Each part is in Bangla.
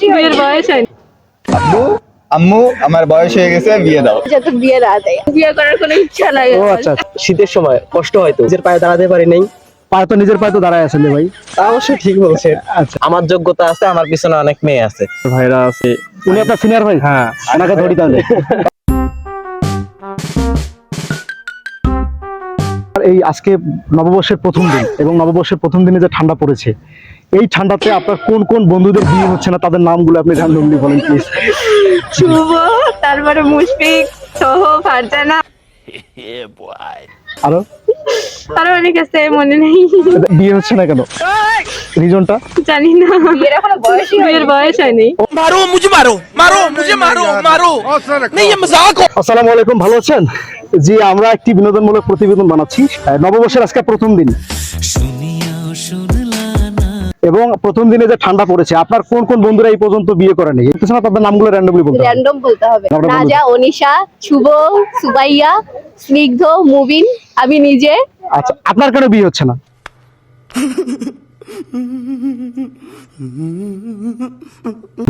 বিয়ের বয়স হয়নি। আব্বু আম্মু আমার বয়স হয়ে গেছে বিয়ে দাও। যত বিয়ে রাত বিয়ে করার কোনো ইচ্ছা লাগে ও আচ্ছা শীতের সময় কষ্ট হয়তো নিজের পায়ে দাঁড়াতে পারি নাই। পায়ে তো নিজের পায়ে তো দাঁড়ায় আছেন ভাই। তা অবশ্য ঠিক বলছেন। আচ্ছা। আমার যোগ্যতা আছে আমার পিছনে অনেক মেয়ে আছে। ভাইরা আছে। উনি আপনার সিনিয়র ভাই? হ্যাঁ। ওনাকে ধরি তাহলে। এই আজকে নববর্ষের প্রথম দিন এবং নববর্ষের প্রথম দিনে যে ঠান্ডা পড়েছে এই ঠান্ডাতে আপনার কোন কোন বন্ধুদের বিয়ে হচ্ছে না তাদের নামগুলো আপনি জানলেন বলেন প্লিজ শুভ তারপরে মুশফিক সোহ ফারজানা। আরও? আরও অনেক আছে মনে নেই। বিয়ে হচ্ছে না কেন? রিজনটা? জানি না। এর এখনও বয়স বিয়ের বয়স হয়নি। মারো মুঝে মারো মারো মুঝে মারো মারো। নেই মজা মজাক। আসসালামু আলাইকুম ভালো আছেন? জি আমরা একটি বিনোদনমূলক প্রতিবেদন বানাচ্ছি। নববর্ষের আজকে প্রথম দিন। এবং প্রথম দিনে যে ঠান্ডা পড়েছে আপনার কোন কোন বন্ধুরা এই পর্যন্ত বিয়ে করেনি? কিছু না তাদের নামগুলো র্যান্ডমলি বলতে। র্যান্ডম বলতে হবে। নাজা অনিশা শুভ সুবাইয়া স্নিগ্ধ মুবিন আমি নিজে। আচ্ছা আপনার কেন বিয়ে হচ্ছে না?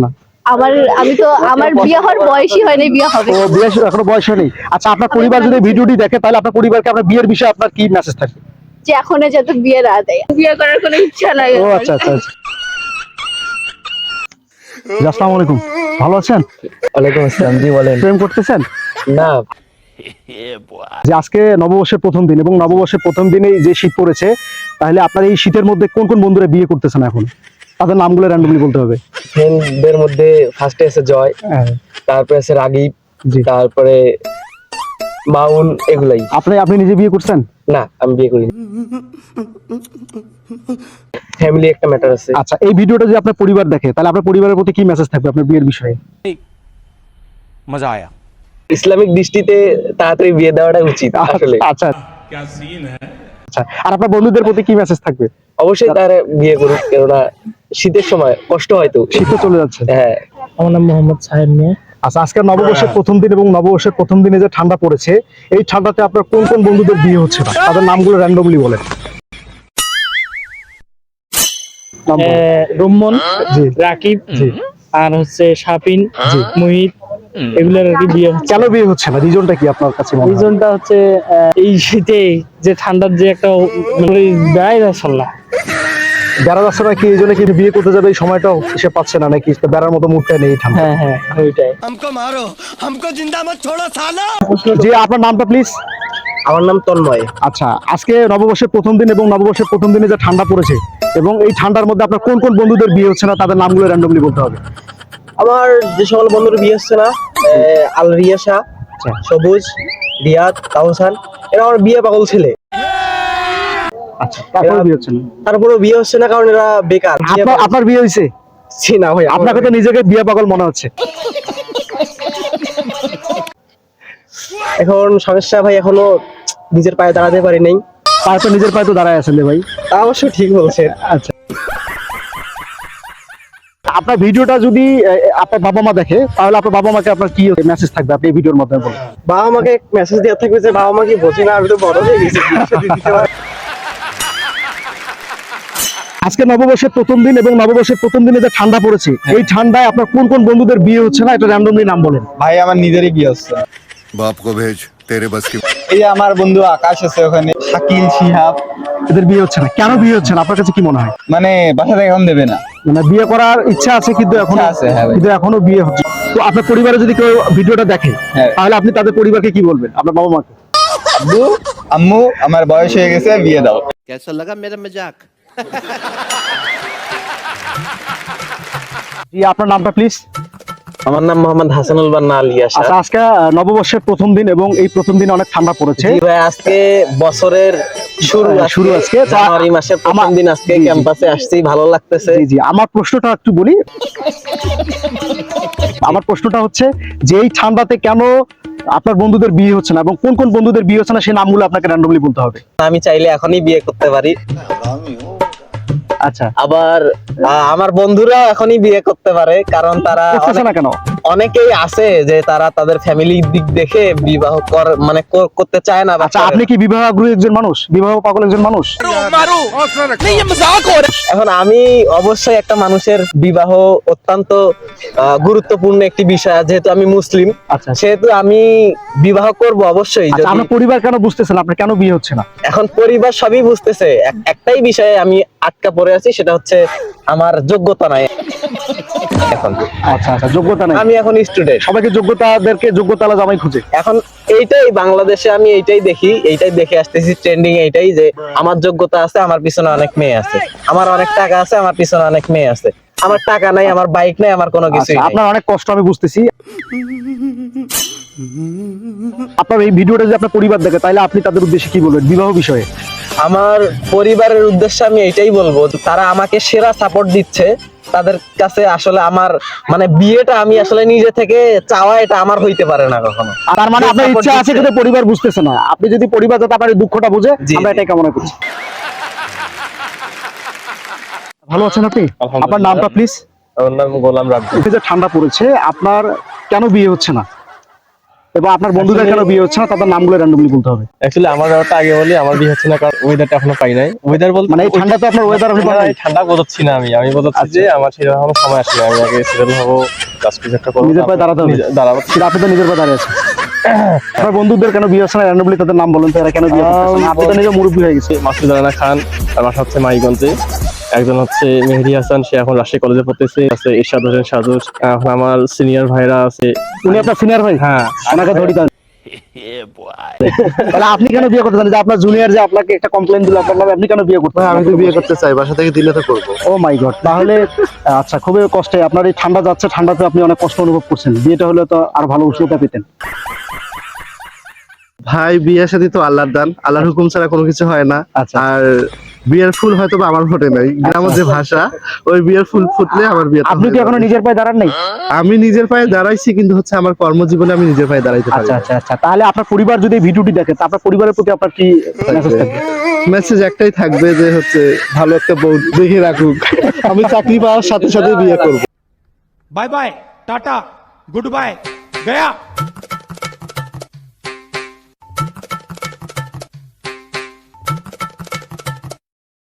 না। আমার আমি তো আমার বিয়ে হওয়ার বয়সই হয়নি বিয়ে হবে। ও বিয়ে এখনও বয়স হয়নি। আচ্ছা আপনার পরিবার যদি ভিডিওটি দেখে তাহলে আপনার পরিবারকে আপনার বিয়ের বিষয়ে আপনার কি মেসেজ থাকবে? যে এখনও যত বিয়ে রাত বিয়ে করার কোনো ইচ্ছা লাগে ও আচ্ছা আচ্ছা আচ্ছা। আসসালামু আলাইকুম। ভালো আছেন? ওয়ালাইকুম আসসালাম জি বলেন। প্রেম করতেছেন? না। যে আজকে নববর্ষের প্রথম দিন এবং নববর্ষের প্রথম দিনেই যে শীত পড়েছে তাহলে আপনার এই শীতের মধ্যে কোন কোন বন্ধুরা বিয়ে করতেছেন এখন? তাদের নামগুলো র্যান্ডমলি বলতে হবে। ফ্রেন্ডদের মধ্যে ফার্স্টে আছে জয় হ্যাঁ। তারপরে আছে রাগিব তারপরে মাউন এগুলাই। আপনি আপনি নিজে বিয়ে করছেন? না আমি বিয়ে করিনি। ফ্যামিলি একটা ম্যাটার আছে। আচ্ছা এই ভিডিওটা যদি আপনার পরিবার দেখে তাহলে আপনার পরিবারের প্রতি কি মেসেজ থাকবে আপনার বিয়ের বিষয়ে? মজা আয়া। ইসলামিক দৃষ্টিতে তাড়াতাড়ি বিয়ে দেওয়াটা উচিত আচ্ছা, আসলে। আচ্ছা। আচ্ছা আর আপনার বন্ধুদের প্রতি কি মেসেজ থাকবে? অবশ্যই তারা বিয়ে করুক কেননা শীতের সময় কষ্ট হয়তো শীত তো চলে যাচ্ছে। হ্যাঁ। আমার নাম মোহাম্মদ সাহেব মিয়া। আচ্ছা আজকে নববর্ষের প্রথম দিন এবং নববর্ষের প্রথম দিনে যে ঠান্ডা পড়েছে এই ঠান্ডাতে আপনার কোন কোন বন্ধুদের বিয়ে হচ্ছে না? তাদের নামগুলো র্যান্ডমলি বলেন। নাম বলেন। আহ, রুম্মন জি। রাকিব জি আর হচ্ছে শাপিন মুহিত এগুলোর আর কি বিয়ে কেন বিয়ে হচ্ছে না? রিজনটা কি আপনার কাছে রিজনটা হচ্ছে এই শীতে যে ঠান্ডার যে একটা মানে বেড়াই যাচ্ছে না বেড়া যাচ্ছে না কি এই জন্য কি বিয়ে করতে যাবে এই সময়টাও সে পাচ্ছে না নাকি বেড়ার মতো মুডটা নেই এই ঠান্ডা হ্যাঁ হ্যাঁ ওইটাই हमको मारो हमको जिंदा मत छोड़ो साला জি আপনার নামটা প্লিজ আমার নাম তন্ময় আচ্ছা আজকে নববর্ষের প্রথম দিন এবং নববর্ষের প্রথম দিনে যে ঠান্ডা পড়েছে এবং এই ঠান্ডার মধ্যে আপনার কোন কোন বন্ধুদের বিয়ে হচ্ছে না তাদের নামগুলো র্যান্ডমলি বলতে হবে আমার যে সকল বন্ধুর বিয়ে হচ্ছে না আহ, আল রিয়াসা আচ্ছা। সবুজ রিয়াদ তাহসান এরা আমার বিয়ে পাগল ছেলে আচ্ছা তারপরে বিয়ে হচ্ছে না? তারপরেও বিয়ে হচ্ছে না কারণ এরা বেকার। আপনার আপনার বিয়ে হয়েছে ছি না ভাই আপনাকে তো নিজেকে বিয়ে পাগল মনে হচ্ছে। এখন সমস্যা ভাই এখনও নিজের পায়ে দাঁড়াতে পারি নাই। পায়ে তো নিজের পায়ে তো দাঁড়ায় আছেন ভাই। তা অবশ্য ঠিক বলছেন। আচ্ছা। আপনার ভিডিওটা যদি আপনার বাবা মা দেখে তাহলে আপনার বাবা মাকে আপনার কি মেসেজ থাকবে? আপনি এই ভিডিওর মাধ্যমে বলুন। বাবা মাকে মেসেজ দেওয়া থাকবে যে বাবা মা কি বোঝে না? আমি তো বড় হয়ে গেছি। আজকে নববর্ষের প্রথম দিন এবং নববর্ষের প্রথম দিনে যে ঠান্ডা পড়েছে এই ঠান্ডায় আপনার কোন কোন বন্ধুদের বিয়ে হচ্ছে না এটা র্যান্ডমলি নাম বলেন ভাই আমার নিজেরই বিয়ে হচ্ছে बाप को भेज तेरे बस की এই যে আমার বন্ধু আকাশ আছে ওখানে শাকিল শিহাব এদের বিয়ে হচ্ছে না কেন বিয়ে হচ্ছে না আপনার কাছে কি মনে হয় মানে বাসা থেকে এখন দেবে না মানে বিয়ে করার ইচ্ছা আছে কিন্তু এখন ইচ্ছা আছে, হ্যাঁ ভাই। কিন্তু এখনো বিয়ে হচ্ছে তো আপনার পরিবারে যদি কেউ ভিডিওটা দেখে হ্যাঁ। তাহলে আপনি তাদের পরিবারকে কি বলবেন আপনার বাবা মাকে আব্বু আম্মু আমার বয়স হয়ে গেছে বিয়ে দাও कैसा लगा मेरा मजाक জি আপনার নামটা প্লিজ আমার নাম মোহাম্মদ হাসানুল বান্না আচ্ছা আজকে নববর্ষের প্রথম দিন এবং এই প্রথম দিন অনেক ঠান্ডা পড়েছে। জি ভাই আজকে বছরের শুরু হ্যাঁ, শুরু আজকে। জানুয়ারি মাসের প্রথম দিন আজকে। ক্যাম্পাসে আসছি ভালো লাগতেছে। জি জি। আমার প্রশ্নটা একটু বলি। আমার প্রশ্নটা হচ্ছে যে এই ঠান্ডাতে কেন আপনার বন্ধুদের বিয়ে হচ্ছে না এবং কোন কোন বন্ধুদের বিয়ে হচ্ছে না সেই নামগুলো আপনাকে র্যান্ডমলি বলতে হবে। আমি চাইলে এখনই বিয়ে করতে পারি। আচ্ছা। আবার আমার বন্ধুরা এখনই বিয়ে করতে পারে কারণ তারা না কেন? অনেকেই আছে যে তারা তাদের ফ্যামিলি দিক দেখে বিবাহ কর মানে করতে চায় না আচ্ছা আপনি কি বিবাহ আগ্রহী একজন মানুষ? বিবাহ পাগল একজন মানুষ? এখন আমি অবশ্যই একটা মানুষের বিবাহ অত্যন্ত গুরুত্বপূর্ণ একটি বিষয়। যেহেতু আমি মুসলিম আচ্ছা, আচ্ছা। সেহেতু আমি বিবাহ করব অবশ্যই। আচ্ছা, আপনার পরিবার কেন বুঝতেছেন আপনি কেন বিয়ে হচ্ছে না? এখন পরিবার সবই বুঝতেছে। একটাই বিষয়ে আমি আটকা পড়ে আছি সেটা হচ্ছে আমার যোগ্যতা নাই। এখন। আচ্ছা আচ্ছা যোগ্যতা নেই। আমি এখন স্টুডেন্ট সবাইকে যোগ্যতাদেরকে যোগ্যতালা জামাই খুঁজে। এখন এইটাই বাংলাদেশে আমি এইটাই দেখি এইটাই দেখে আসতেছি ট্রেন্ডিং এইটাই যে আমার যোগ্যতা আছে আমার পিছনে অনেক মেয়ে আছে। আমার অনেক টাকা আছে আমার পিছনে অনেক মেয়ে আছে। আমার টাকা নাই আমার বাইক নাই আমার কোনো কিছুই আচ্ছা আপনার অনেক কষ্ট আমি বুঝতেছি। আপনার এই ভিডিওটা যদি আপনার পরিবার দেখে তাহলে আপনি তাদের উদ্দেশ্যে কি বলবেন বিবাহ বিষয়ে? আমার পরিবারের উদ্দেশ্যে আমি এটাই বলব তারা আমাকে সেরা সাপোর্ট দিচ্ছে। তাদের কাছে আসলে আমার মানে বিয়েটা আমি আসলে নিজে থেকে চাওয়া এটা আমার হইতে পারে না কখনো। তার মানে আপনার ইচ্ছা আছে। কিন্তু পরিবার বুঝতেছে না। আপনি যদি পরিবার যাতে আপনার দুঃখটা বুঝে আমরা। এটাই কামনা করছি। ভালো আছেন আপনি? আপনার নামটা প্লিজ আমার নাম গোলাম রাব্বি। যে ঠান্ডা পড়েছে আপনার কেন বিয়ে হচ্ছে না? এবং আপনার বন্ধুদের কেন বিয়ে হচ্ছে না তাদের নামগুলো র্যান্ডমলি বলতে হবে। অ্যাকচুয়ালি আমার ব্যাপারটা আগে বলি আমার বিয়ে হচ্ছে না কারণ ওয়েদারটা এখনও পাই নাই। ওয়েদার বলতে মানে এই ঠান্ডাতে আপনার ওয়েদার আপনি? এই ঠান্ডা বোঝাচ্ছি না আমি। আমি বোঝাচ্ছি যে আমার সেরকম সময় আসলে আমি আগে সেটেল হব কাজ কিছু একটা করব নিজের পায়ে দাঁড়াতে হবে। দাঁড়াবো। সেটা আপনি তো নিজের পায়ে দাঁড়িয়ে আছেন। আপনার বন্ধুদের কেন বিয়ে হচ্ছে না র্যান্ডমলি তাদের নাম বলেন তো এরা কেন বিয়ে করতেছে না? আপনি তো নিজে মুরব্বী হয়ে গেছে মাসুদ রানা খান আর বাসা হচ্ছে মাইগঞ্জে। একজন হচ্ছে মেহেদি হাসান সে এখন রাজশাহী কলেজে পড়তেছে। আছে ইরশাদ হোসেন সাজু এখন আমার সিনিয়র ভাইরা আছে। উনি আপনার সিনিয়র ভাই? হ্যাঁ। ওনাকে ধরি তাহলে তাহলে আপনি কেন বিয়ে করতে চান? যে আপনার জুনিয়র যে আপনাকে একটা কমপ্লেন দিল আপনার আপনি কেন বিয়ে করতে আমি তো বিয়ে করতে চাই বাসা থেকে দিলে তো করব। ও মাই গড তাহলে আচ্ছা খুবই কষ্টে। আপনার এই ঠান্ডা যাচ্ছে ঠান্ডাতে আপনি অনেক কষ্ট অনুভব করছেন। বিয়েটা হলে তো আর ভালো উষ্ণতা পেতেন। ভাই বিয়ের সাথে তো আল্লাহর দান। আল্লাহর হুকুম ছাড়া কোনো কিছু হয় না। আচ্ছা। আর বিয়ের ফুল হয়তো বা আমার ফোটে নাই। আচ্ছা। গ্রামের যে ভাষা ওই বিয়ের ফুল ফুটলে আমার বিয়ে আপনি কি এখনও নিজের পায়ে দাঁড়ান নাই? আমি নিজের পায়ে দাঁড়াইছি কিন্তু হচ্ছে আমার কর্মজীবনে আমি নিজের পায়ে দাঁড়াইতে পারি আচ্ছা আচ্ছা আচ্ছা। তাহলে আপনার পরিবার যদি ভিডিওটি দেখে তা আপনার পরিবারের প্রতি আপনার কি মেসেজ থাকবে? মেসেজ একটাই থাকবে যে হচ্ছে ভালো একটা বউ দেখে রাখুক। আমি চাকরি পাওয়ার সাথে সাথে বিয়ে করব। Bye bye tata good bye Gaya.